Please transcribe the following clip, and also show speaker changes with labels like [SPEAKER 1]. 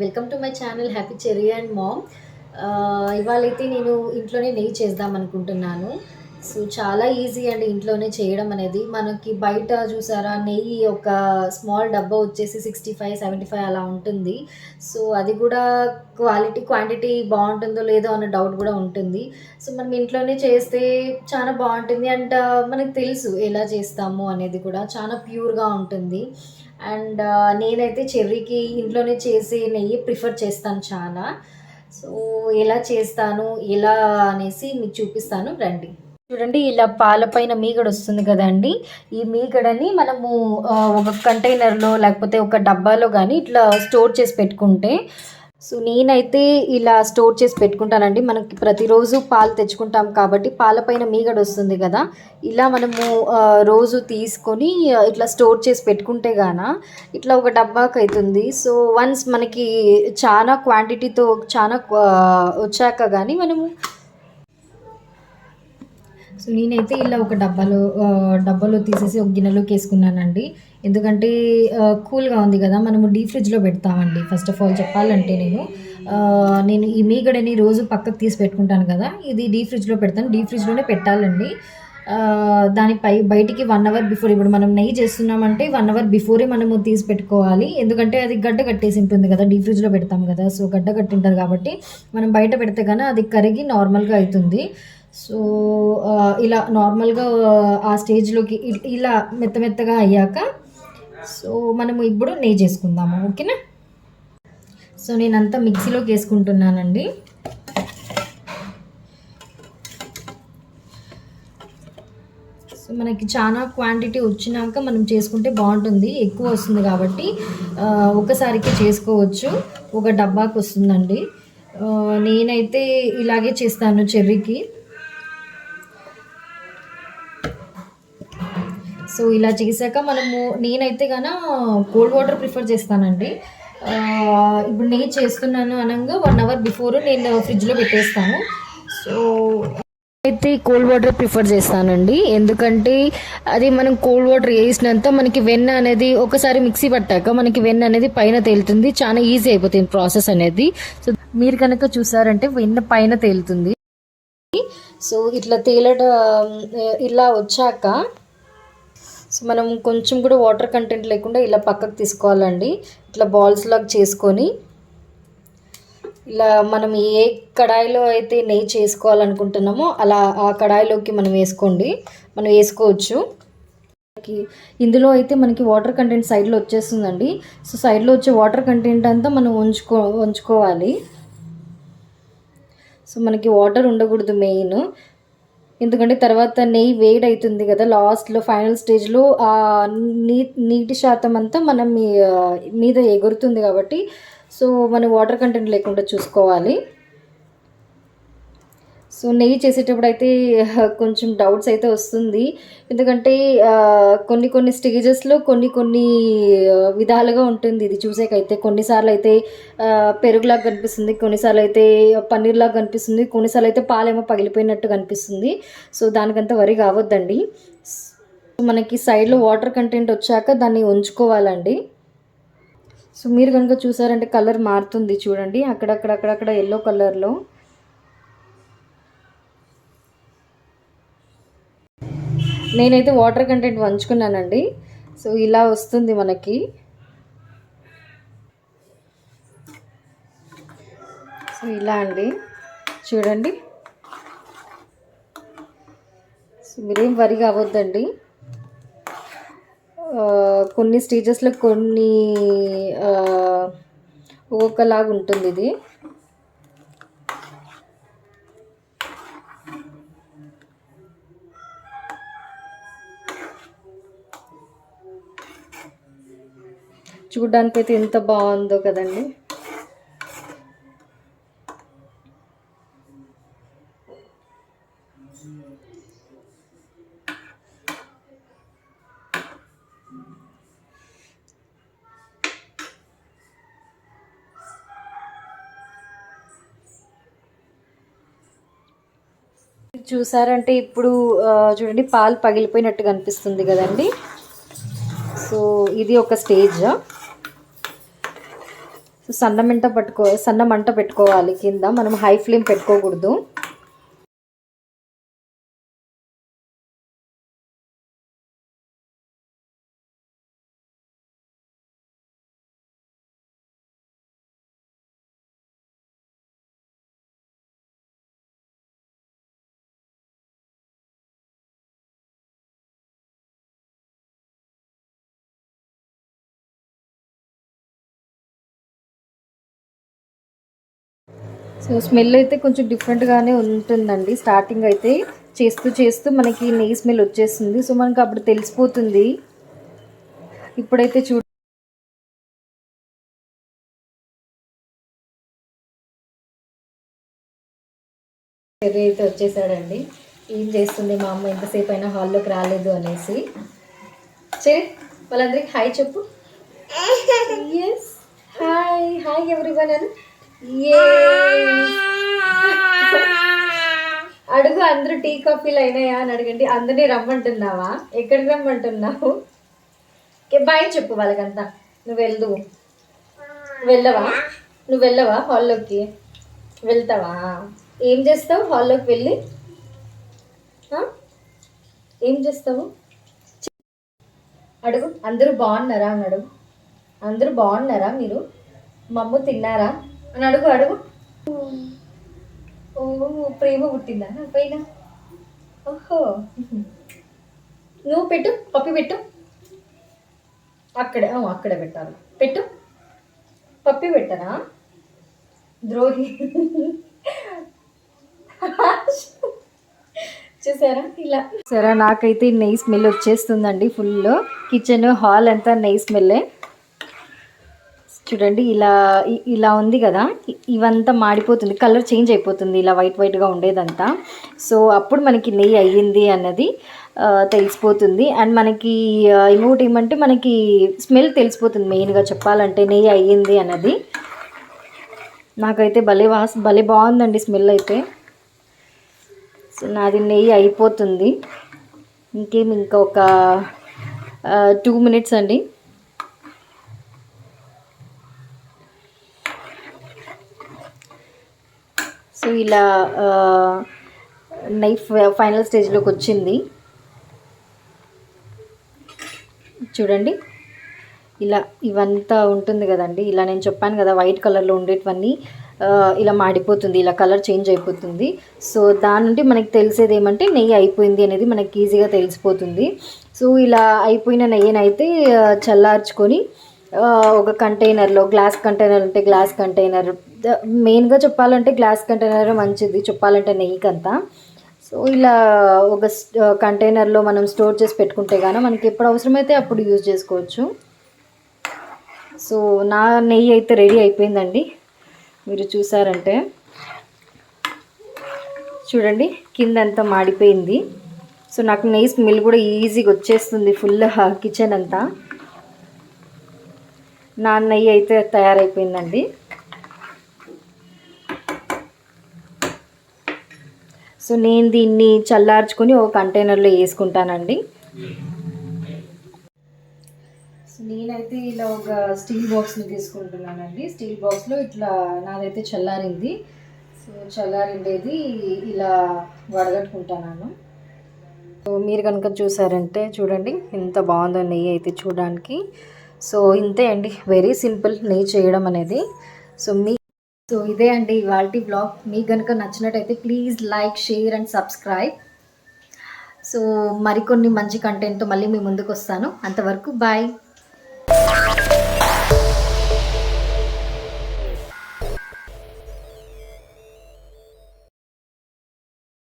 [SPEAKER 1] Welcome to my channel happy cherry and mom. ఇవాళైతే నేను ఇంట్లోనే నెయ్యి చేద్దాం అనుకుంటున్నాను. సో చాలా ఈజీ అండి ఇంట్లోనే చేయడం అనేది. మనకి బయట చూసారా నెయ్యి ఒక స్మాల్ డబ్బా వచ్చేసి సిక్స్టీ ఫైవ్ సెవెంటీ ఫైవ్ అలా ఉంటుంది. సో అది కూడా క్వాలిటీ క్వాంటిటీ బాగుంటుందో లేదో అన్న డౌట్ కూడా ఉంటుంది. సో మనం ఇంట్లోనే చేస్తే చాలా బాగుంటుంది. అండ్ మనకు తెలుసు ఎలా చేస్తాము అనేది కూడా. చాలా ప్యూర్గా ఉంటుంది. అండ్ నేనైతే చెర్రీకి ఇంట్లోనే చేసే నెయ్యి ప్రిఫర్ చేస్తాను చాలా. సో ఎలా చేస్తాను ఎలా అనేసి మీకు చూపిస్తాను. రండి. చూడండి ఇలా పాలపైన మీగడ వస్తుంది కదండి. ఈ మీగడని మనము ఒక కంటైనర్లో లేకపోతే ఒక డబ్బాలో కానీ ఇట్లా స్టోర్ చేసి పెట్టుకుంటే సో నేనైతే ఇలా స్టోర్ చేసి పెట్టుకుంటానండి. మనకి ప్రతిరోజు పాలు తెచ్చుకుంటాం కాబట్టి పాలపైన మీగడ వస్తుంది కదా. ఇలా మనము రోజు తీసుకొని ఇట్లా స్టోర్ చేసి పెట్టుకుంటే గాన ఇట్లా ఒక డబ్బాకి అవుతుంది సో వన్స్ మనకి చాలా క్వాంటిటీతో చాలా వచ్చాక కానీ మనము సో నేనైతే ఇలా ఒక డబ్బాలో డబ్బాలో తీసేసి ఒక గిన్నెలోకి వేసుకున్నానండి. ఎందుకంటే కూల్గా ఉంది కదా మనము డీ ఫ్రిడ్జ్లో పెడతామండి. ఫస్ట్ ఆఫ్ ఆల్ చెప్పాలంటే నేను నేను ఈ మీగడని రోజు పక్కకు తీసి పెట్టుకుంటాను కదా ఇది డీ ఫ్రిడ్జ్లో పెడతాను. డీ ఫ్రిడ్జ్లోనే పెట్టాలండి. దాని దానిపై బయటికి వన్ అవర్ బిఫోర్ ఇప్పుడు మనం నెయ్యి చేస్తున్నామంటే వన్ అవర్ బిఫోరే మనము తీసి పెట్టుకోవాలి. ఎందుకంటే అది గడ్డ కట్టేసి ఉంటుంది కదా డీ ఫ్రిడ్జ్లో పెడతాం కదా సో గడ్డ కట్టి ఉంటుంది కాబట్టి మనం బయట పెడితే కానీ అది కరిగి నార్మల్గా అవుతుంది సో ఇలా నార్మల్గా ఆ స్టేజ్లోకి ఇ- ఇలా మెత్త మెత్తగా అయ్యాక సో మనము ఇప్పుడు నెయ్యి చేసుకుందాము ఓకేనా? సో నేనంతా మిక్సీలోకి వేసుకుంటున్నానండి. సో మనకి చాలా క్వాంటిటీ వచ్చినాక మనం చేసుకుంటే బాగుంటుంది ఎక్కువ వస్తుంది కాబట్టి ఒకసారికి చేసుకోవచ్చు. ఒక డబ్బాకి వస్తుందండి నేనైతే ఇలాగే చేస్తాను చెర్రీకి. సో ఇలా చేశాక మనము నేనైతే గాన కోల్డ్ వాటర్ ప్రిఫర్ చేస్తానండి. ఇప్పుడు నేను చేస్తున్నాను అనగా వన్ అవర్ బిఫోర్ నేను ఫ్రిడ్జ్లో పెట్టేస్తాను. సో అయితే కోల్డ్ వాటర్ ప్రిఫర్ చేస్తానండి. ఎందుకంటే అది మనం కోల్డ్ వాటర్ వేసినంత మనకి వెన్న అనేది ఒకసారి మిక్సీ పట్టాక మనకి వెన్న అనేది పైన తేలుతుంది. చాలా ఈజీ అయిపోతుంది ప్రాసెస్ అనేది. సో మీరు కనుక చూసారంటే వెన్న పైన తేలుతుంది. సో ఇట్లా తేలడం ఇలా వచ్చాక సో మనం కొంచెం కూడా వాటర్ కంటెంట్ లేకుండా ఇలా పక్కకు తీసుకోవాలండి. ఇట్లా బాల్స్ లాగా చేసుకొని ఇలా మనం ఏ కడాయిలో అయితే నెయ్యి చేసుకోవాలనుకుంటున్నామో అలా ఆ కడాయిలోకి మనం వేసుకోండి. మనం వేసుకోవచ్చు. మనకి ఇందులో అయితే మనకి వాటర్ కంటెంట్ సైడ్లో వచ్చేస్తుందండి. సో సైడ్లో వచ్చే వాటర్ కంటెంట్ అంతా మనం ఉంచుకో ఉంచుకోవాలి. సో మనకి వాటర్ ఉండకూడదు మెయిన్. ఎందుకంటే తర్వాత నెయ్యి వేడి అవుతుంది కదా లాస్ట్లో ఫైనల్ స్టేజ్లో ఆ నీ నీటి శాతం అంతా మనం మీ- మీద ఎగురుతుంది కాబట్టి సో మనం వాటర్ కంటెంట్ లేకుండా చూసుకోవాలి. సో నెయ్యి చేసేటప్పుడు అయితే కొంచెం డౌట్స్ అయితే వస్తుంది. ఎందుకంటే కొన్ని కొన్ని స్టేజెస్లో కొన్ని కొన్ని విధాలుగా ఉంటుంది. ఇది చూసేకైతే కొన్నిసార్లు అయితే పెరుగులాగా కనిపిస్తుంది కొన్నిసార్లు అయితే పన్నీర్లాగా కనిపిస్తుంది కొన్నిసార్లు అయితే పాలేమో పగిలిపోయినట్టు కనిపిస్తుంది. సో దానికంత వరి కావద్దండి. మనకి సైడ్లో వాటర్ కంటెంట్ వచ్చాక దాన్ని ఉంచుకోవాలండి. సో మీరు కనుక చూసారంటే కలర్ మారుతుంది చూడండి. అక్కడక్కడ అక్కడక్కడ ఎల్లో కలర్లో నేనైతే వాటర్ కంటెంట్ వంచుకున్నానండి సో ఇలా వస్తుంది మనకి. సో ఇలా అండి. చూడండి. సో మీరేం వరి కావద్దండి. కొన్ని స్టేజెస్లో కొన్ని ఒక్కొక్కలాగా ఉంటుంది ఇది. చూడ్డానికి అయితే ఎంత బాగుందో కదండి. చూసారంటే ఇప్పుడు ఆ, చూడండి పాలు పగిలిపోయినట్టు కనిపిస్తుంది కదండి. సో ఇది ఒక స్టేజ్? సో సన్న మంట పట్టుకో సన్న మంట పెట్టుకోవాలి కింద. మనం హై ఫ్లేమ్ పెట్టుకోకూడదు. సో స్మెల్ అయితే కొంచెం డిఫరెంట్గానే ఉంటుందండి. స్టార్టింగ్ అయితే చేస్తూ చేస్తూ మనకి నెయ్యి స్మెల్ వచ్చేస్తుంది. సో మనకి అప్పుడు తెలిసిపోతుంది. ఇప్పుడైతే చూ చెర్రీ అయితే వచ్చేసాడండి. ఏం చేస్తుంది మా అమ్మ? ఎంతసేపు అయినా హాల్లోకి రాలేదు అనేసి. చే వాళ్ళందరికి హాయ్ చెప్పు. ఎస్ హాయ్ హాయ్ ఎవరివన్ అని అడుగు అందరూ టీ కాఫీలు అయినాయా అని అడగండి. అందరినీ రమ్మంటున్నావా? ఎక్కడికి రమ్మంటున్నావు? బాయ్ చెప్పు వాళ్ళకంతా. నువ్వు వెళ్దు వెళ్ళవా? నువ్వు వెళ్ళవా హాల్లోకి? వెళ్తావా? ఏం చేస్తావు హాల్లోకి వెళ్ళి? ఏం చేస్తావు? అడుగు అందరూ బాగున్నారా? అని అడుగు అందరూ బాగున్నారా మీరు? మమ్మ తిన్నారా? అడుగు అడుగు. ఓ ప్రేమ పుట్టిందా? పైన? ఓహో. నువ్వు పెట్టు పప్పి పెట్టు. అక్కడే అక్కడే పెట్టాలి. పెట్టు. పప్పి పెట్టరా ద్రోహి. చూసారా? ఇలా. సరే నాకైతే నెయ్యి స్మెల్ వచ్చేస్తుందండి ఫుల్. కిచెన్ హాల్ అంతా నెయ్యి స్మెల్లే. చూడండి ఇలా ఇలా ఉంది కదా. ఇవంతా మాడిపోతుంది. కలర్ చేంజ్ అయిపోతుంది ఇలా వైట్ వైట్గా ఉండేదంతా. సో అప్పుడు మనకి నెయ్యి అయ్యింది అన్నది తెలిసిపోతుంది. అండ్ మనకి ఆ, ఇంకొకటి ఏమంటే మనకి స్మెల్ తెలిసిపోతుంది మెయిన్గా చెప్పాలంటే నెయ్యి అయ్యింది అన్నది. నాకైతే భలే వాస్ భలే బాగుందండి స్మెల్ అయితే. సో నాది నెయ్యి అయిపోతుంది. ఇంకేం ఇంకా ఒక టూ మినిట్స్ అండి. సో ఇలా నైఫ్ ఫైనల్ స్టేజ్లోకి వచ్చింది. చూడండి. ఇలా ఇవంతా ఉంటుంది కదండి. ఇలా నేను చెప్పాను కదా వైట్ కలర్లో ఉండేటివన్నీ ఇలా మాడిపోతుంది ఇలా కలర్ చేంజ్ అయిపోతుంది. సో దాని నుండి మనకి తెలిసేది ఏమంటే నెయ్యి అయిపోయింది అనేది మనకి ఈజీగా తెలిసిపోతుంది. సో ఇలా అయిపోయిన నెయ్యిని అయితే చల్లార్చుకొని ఒక కంటైనర్లో గ్లాస్ కంటైనర్ ఉంటే గ్లాస్ కంటైనర్ మెయిన్గా చెప్పాలంటే గ్లాస్ కంటైనర్ మంచిది చెప్పాలంటే నెయ్యికంతా. సో ఇలా ఒక కంటైనర్లో మనం స్టోర్ చేసి పెట్టుకుంటే కానీ మనకి ఎప్పుడు అవసరమైతే అప్పుడు యూజ్ చేసుకోవచ్చు. సో నా నెయ్యి అయితే రెడీ అయిపోయిందండి. మీరు చూసారంటే. చూడండి కింద అంతా మాడిపోయింది. సో నాకు నెయ్యి స్మెల్ కూడా ఈజీగా వచ్చేస్తుంది ఫుల్ కిచెన్ అంతా. నా నెయ్యి అయితే తయారైపోయిందండి. సో నేను దీన్ని చల్లార్చుకొని ఒక కంటైనర్లో వేసుకుంటానండి. సో నేనైతే ఇలా ఒక స్టీల్ బాక్స్ని తీసుకుంటున్నానండి. స్టీల్ బాక్స్లో ఇట్లా నాదైతే చల్లారింది. సో చల్లారిండేది ఇలా వడగట్టుకుంటాను సో మీరు కనుక చూసారంటే చూడండి ఎంత బాగుందో నెయ్యి అయితే చూడడానికి. సో ఇంతే అండి వెరీ సింపుల్ నెయ్యి చేయడం అనేది. సో మీ సో ఇదే అండి ఇవాళ బ్లాగ్ మీకు కనుక నచ్చినట్టయితే please like share and subscribe so మరికొన్ని మంచి కంటెంట్తో మళ్ళీ మీ ముందుకు వస్తాను అంతవరకు బాయ్